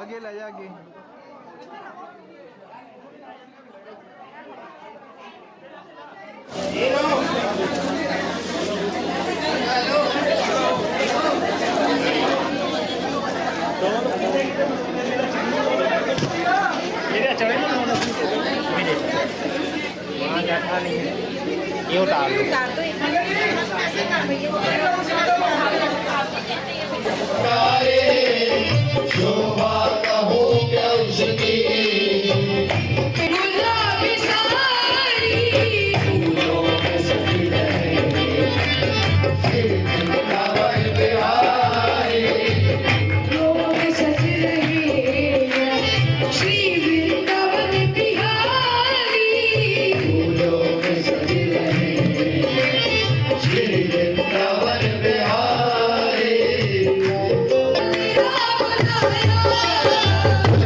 आगे लाइए आगे चढ़े ये उतार दो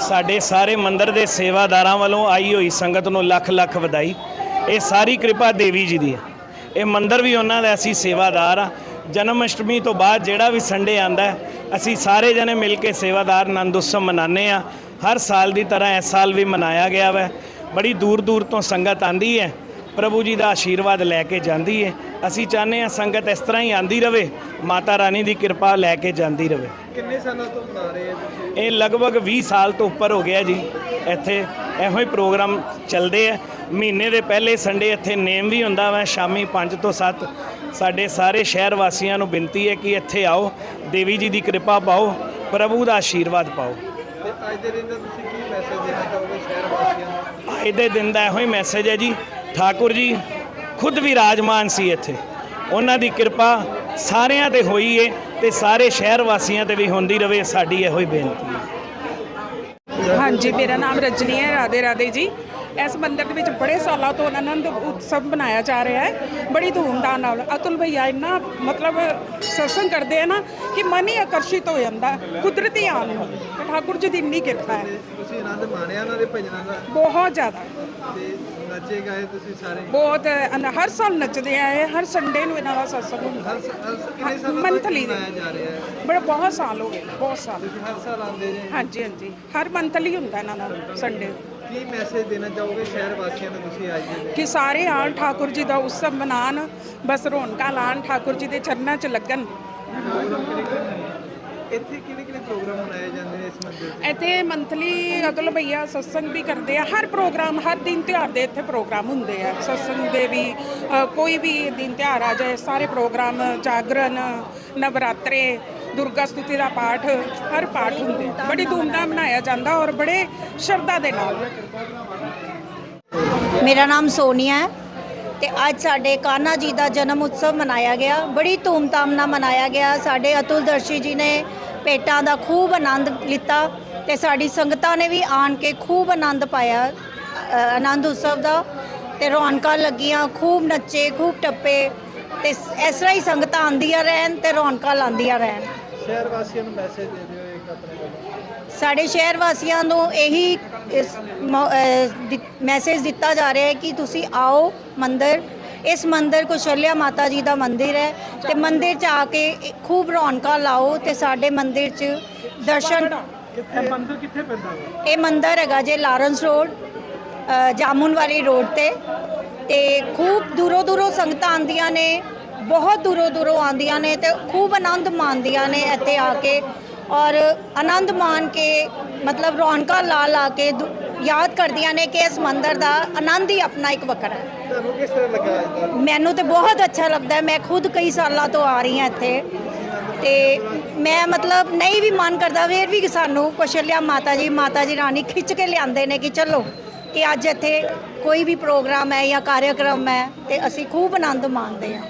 ਸਾਡੇ ਸਾਰੇ ਮੰਦਰ ਦੇ ਸੇਵਾਦਾਰਾਂ ਵੱਲੋਂ ਆਈ ਹੋਈ ਸੰਗਤ ਨੂੰ ਲੱਖ ਲੱਖ ਵਧਾਈ। ਇਹ ਸਾਰੀ ਕਿਰਪਾ ਦੇਵੀ ਜੀ ਦੀ ਹੈ। ਇਹ ਮੰਦਰ ਵੀ ਉਹਨਾਂ ਦਾ ਅਸੀਂ ਸੇਵਾਦਾਰ ਆ ਜਨਮ ਅਸ਼ਟਮੀ ਤੋਂ ਬਾਅਦ ਜਿਹੜਾ ਵੀ ਸੰਡੇ ਆਂਦਾ ਅਸੀਂ ਸਾਰੇ ਜਣੇ ਮਿਲ ਕੇ ਸੇਵਾਦਾਰ ਆਨੰਦ ਉਤਸਵ ਮਨਾਉਂਦੇ ਆ ਹਰ ਸਾਲ ਦੀ ਤਰ੍ਹਾਂ ਇਸ ਸਾਲ ਵੀ ਮਨਾਇਆ ਗਿਆ ਵੈ। ਬੜੀ ਦੂਰ ਦੂਰ ਤੋਂ ਸੰਗਤ ਆਂਦੀ ਹੈ। ਪ੍ਰਭੂ ਜੀ ਦਾ ਆਸ਼ੀਰਵਾਦ ਲੈ ਕੇ ਜਾਂਦੀ ਹੈ। ਅਸੀਂ ਚਾਹੁੰਦੇ ਆ ਸੰਗਤ ਇਸ ਤਰ੍ਹਾਂ ਹੀ ਆਂਦੀ ਰਵੇ। ਮਾਤਾ ਰਾਣੀ ਦੀ ਕਿਰਪਾ ਲੈ ਕੇ ਜਾਂਦੀ ਰਵੇ। ਕਿੰਨੇ ਸਾਲਾਂ ਤੋਂ ਮਨਾ ਰਹੇ ਆ ਤੁਸੀਂ? ਇਹ ਲਗਭਗ 20 ਸਾਲ ਤੋਂ ਉੱਪਰ ਹੋ ਗਿਆ ਜੀ। ਇੱਥੇ ਇਹੋ ਹੀ ਪ੍ਰੋਗਰਾਮ ਚੱਲਦੇ ਆ। ਮਹੀਨੇ ਦੇ ਪਹਿਲੇ ਸੰਡੇ ਇੱਥੇ ਨੇਮ ਵੀ ਹੁੰਦਾ ਵਾ ਸ਼ਾਮੀ 5 ਤੋਂ 7 ਸਾਡੇ ਸਾਰੇ ਸ਼ਹਿਰ ਵਾਸੀਆਂ ਨੂੰ ਬੇਨਤੀ ਹੈ ਕਿ ਇੱਥੇ ਆਓ ਦੇਵੀ ਜੀ ਦੀ ਕਿਰਪਾ ਪਾਓ ਪ੍ਰਭੂ ਦਾ ਆਸ਼ੀਰਵਾਦ ਪਾਓ। ਤੇ ਅੱਜ ਦੇ ਦਿਨ ਦਾ ਤੁਸੀਂ ਕੀ ਮੈਸੇਜ ਦੇਣਾ ਚਾਹੋਗੇ ਸ਼ਹਿਰ ਵਾਸੀਆਂ ਨੂੰ? ਅੱਜ ਦੇ ਦਿਨ ਦਾ ਇਹੋ ਹੀ ਮੈਸੇਜ ਹੈ ਜੀ। ਠਾਕੁਰ ਜੀ ਖੁਦ ਵੀ ਰਾਜਮਾਨ ਸੀ ਇੱਥੇ। ਉਹਨਾਂ ਦੀ ਕਿਰਪਾ ਸਾਰਿਆਂ ਤੇ ਹੋਈ ਏ। ਤੇ ਸਾਰੇ ਸ਼ਹਿਰ ਵਾਸੀਆਂ ਤੇ ਵੀ ਹੁੰਦੀ ਰਵੇ ਸਾਡੀ ਇਹੋ ਹੀ ਬੇਨਤੀ ਹੈ। ਹਾਂਜੀ ਮੇਰਾ ਨਾਮ ਰਜਨੀ ਹੈ ਰਾਧੇ ਰਾਧੇ ਜੀ। ਇਸ ਮੰਦਿਰ ਦੇ ਵਿੱਚ ਬੜੇ ਸਾਲਾਂ ਤੋਂ ਆਨੰਦ ਉਤਸਵ ਮਨਾਇਆ ਜਾ ਰਿਹਾ ਹੈ। ਬੜੀ ਧੂਮਧਾਮ ਨਾਲ ਅਤੁਲ ਭਈਆ ਇੰਨਾ ਮਤਲਬ ਸਤਸੰਗ ਕਰਦੇ ਆ ਨਾ ਕਿ ਮਨ ਹੀ ਆਕਰਸ਼ਿਤ ਹੋ ਜਾਂਦਾ ਕੁਦਰਤੀ ਆਨ ਨੂੰ ਠਾਕੁਰ ਜੀ ਦੀ ਇੰਨੀ ਕਿਰਪਾ ਹੈ। ਤੁਸੀਂ ਆਨੰਦ ਮਾਣਿਆ ਉਹਨਾਂ ਦੇ ਭਜਨਾਂ ਦਾ? ਬਹੁਤ ਜ਼ਿਆਦਾ। ਤੇ ਨੱਚੇ ਗਾਏ ਤੁਸੀਂ ਸਾਰੇ? ਬਹੁਤ ਅਨ- ਹਰ ਸਾਲ ਨੱਚਦੇ ਆਏ ਹਰ ਸੰਡੇ ਨੂੰ ਇਹਨਾਂ ਦਾ ਸਤਸੰਗ ਹੁੰਦਾ ਹਰ ਸ- ਹਰ ਸ- ਕਿੰਨੇ ਸਾਲਾਂ ਤੋਂ Monthly ਦੇ। ਮਨਾਇਆ ਜਾ ਰਿਹਾ ਹੈ? ਬੜੇ ਬਹੁਤ ਸਾਲ ਹੋ ਗਏ ਬਹੁਤ ਸਾਲ। ਤੁਸੀਂ ਹਰ ਸਾਲ ਆਉਂਦੇ ਜੇ ਹਾਂਜੀ ਹਾਂਜੀ। ਹਰ ਮੰਥਲੀ ਹੁੰਦਾ ਇਹਨਾਂ ਦਾ ਸੰਡੇ ਕੀ ਮੈਸੇਜ ਦੇਣਾ ਚਾਹੋਗੇ ਸ਼ਹਿਰ ਵਾਸੀਆਂ ਨੂੰ ਤੁਸੀਂ ਅੱਜ ਦੇ? ਕਿ ਸਾਰੇ ਆਣ ਠਾਕੁਰ ਜੀ ਦਾ ਉਤਸਵ ਮਨਾਣ ਬਸ ਰੌਣਕਾਂ ਲਾਣ ਠਾਕੁਰ ਜੀ ਦੇ ਚਰਨਾਂ 'ਚ ਲੱਗਣ। ਇੱਥੇ ਕਿਹੜੇ ਕਿਹੜੇ ਪ੍ਰੋਗਰਾਮ ਮਨਾਏ ਜਾਂਦੇ ਨੇ ਇਸ ਮੰਦਿਰ 'ਚ ਇੱਥੇ ਮੰਥਲੀ ਅਤੁਲ ਭਈਆ ਸਤਸੰਗ ਵੀ ਕਰਦੇ ਆ। ਹਰ ਪ੍ਰੋਗਰਾਮ ਹਰ ਦਿਨ ਤਿਉਹਾਰ ਦੇ ਇੱਥੇ ਪ੍ਰੋਗਰਾਮ ਹੁੰਦੇ ਆ। ਸਤਸੰਗ ਦੇ ਵੀ ਅ, ਕੋਈ ਵੀ ਦਿਨ ਤਿਉਹਾਰ ਆ ਜਾਏ ਸਾਰੇ ਪ੍ਰੋਗਰਾਮ ਜਾਗਰਣ ਨਵਰਾਤਰੇ ਦੁਰਗਾ ਸਤੁਤੀ ਦਾ ਪਾਠ ਹਰ ਪਾਠ ਹੁੰਦੇ ਆ। ਬੜੀ ਧੂਮਧਾਮ ਮਨਾਇਆ ਜਾਂਦਾ ਔਰ ਬੜੇ ਸ਼ਰਧਾ ਦੇ ਨਾਲ। ਮੇਰਾ ਨਾਮ ਸੋਨੀਆ ਹੈ। ਤੇ ਅੱਜ ਸਾਡੇ ਕਾन्हा ਜੀ ਦਾ ਜਨਮ ਉਤਸਵ ਮਨਾਇਆ ਗਿਆ। ਬੜੀ ਧੂਮਧਾਮ ਨਾਲ ਮਨਾਇਆ ਗਿਆ। ਸਾਡੇ ਅਤੁਲ ਦਰਸ਼ੀ ਜੀ ਨੇ ਭੇਟਾਂ ਦਾ ਖੂਬ ਆਨੰਦ ਲਿੱਤਾ ਤੇ ਸਾਡੀ ਸੰਗਤਾਂ ਨੇ ਵੀ ਆਣ ਕੇ ਖੂਬ ਆਨੰਦ ਪਾਇਆ ਆਨੰਦ ਉਤਸਵ ਦਾ ਤੇ ਰੌਣਕਾਂ ਲੱਗੀਆਂ ਖੂਬ ਨੱਚੇ ਖੂਬ ਟੱਪੇ ਤੇ ਇਸ ਤਰ੍ਹਾਂ ਹੀ ਸੰਗਤਾਂ ਆਂਦੀਆਂ ਰਹਿਣ ਤੇ ਰੌਣਕਾਂ ਲਾਉਂਦੀਆਂ ਰਹਿਣ। ਸ਼ਹਿਰ ਵਾਸੀਆਂ ਨੂੰ ਮੈਸੇਜ ਦੇ ਦਿਓ ਇੱਕ ਆਪਣੇ ਵੱਲੋਂ। ਸਾਡੇ ਸ਼ਹਿਰ ਵਾਸੀਆਂ ਨੂੰ ਇਹੀ ਇਸ ਮੈਸੇਜ ਦਿੱਤਾ ਜਾ ਰਿਹਾ ਹੈ ਕਿ ਤੁਸੀਂ ਆਓ ਮੰਦਿਰ। ਇਸ ਮੰਦਿਰ ਕੁਸ਼ਲਿਆ ਮਾਤਾ ਜੀ ਦਾ ਮੰਦਿਰ ਹੈ ਤੇ ਮੰਦਿਰ 'ਚ ਆ ਕੇ ਖੂਬ ਰੌਣਕਾਂ ਲਾਓ ਤੇ ਸਾਡੇ ਮੰਦਿਰ 'ਚ ਦਰਸ਼ਨ ਕਿੱਥੇ ਮੰਦਿਰ ਕਿੱਥੇ ਪੈਂਦਾ ਵਾ? ਇਹ ਮੰਦਿਰ ਹੈਗਾ ਜੇ ਲਾਰੈਂਸ ਰੋਡ ਜਾਮੁਨ ਵਾਲੀ ਰੋਡ ਤੇ। ਤੇ ਖੂਬ ਦੂਰੋਂ ਦੂਰੋਂ ਸੰਗਤਾਂ ਆਉਂਦੀਆਂ ਨੇ ਬਹੁਤ ਦੂਰੋਂ ਦੂਰੋਂ ਆਉਂਦੀਆਂ ਨੇ ਤੇ ਖੂਬ ਆਨੰਦ ਮਾਣਦੀਆਂ ਨੇ ਇੱਥੇ ਆ ਕੇ। ਔਰ ਆਨੰਦ ਮਾਣ ਕੇ ਮਤਲਬ ਰੌਣਕਾਂ ਲਾ ਲਾ ਕੇ ਦੁ- ਯਾਦ ਕਰਦੀਆਂ ਨੇ ਕਿ ਇਸ ਮੰਦਿਰ ਦਾ ਆਨੰਦ ਹੀ ਆਪਣਾ ਇੱਕ ਵੱਖਰਾ ਹੈ। ਤੁਹਾਨੂੰ ਕਿਸ ਤਰ੍ਹਾਂ ਲੱਗਾ ਅੱਜ ਦਾ ਮੈਨੂੰ ਤੇ ਬਹੁਤ ਅੱਛਾ ਲੱਗਦਾ ਹੈ। ਮੈਂ ਖੁਦ ਕਈ ਸਾਲਾਂ ਤੋਂ ਆ ਰਹੀ ਹਾਂ ਇੱਥੇ। ਤੇ ਮੈਂ ਮਤਲਬ ਨਹੀਂ ਵੀ ਮਨ ਕਰਦਾ ਫਿਰ ਵੀ ਸਾਨੂੰ ਕੁਸ਼ਲਿਆ ਮਾਤਾ ਜੀ ਮਾਤਾ ਜੀ ਰਾਣੀ ਖਿੱਚ ਕੇ ਲਿਆਂਦੇ ਨੇ ਕਿ ਚਲੋ ਕਿ ਅੱਜ ਇੱਥੇ ਕੋਈ ਵੀ ਪ੍ਰੋਗਰਾਮ ਹੈ ਜਾਂ ਕਾਰਿਆਕਰਮ ਹੈ ਤੇ ਅਸੀਂ ਖੂਬ ਆਨੰਦ ਮਾਣਦੇ ਹਾਂ।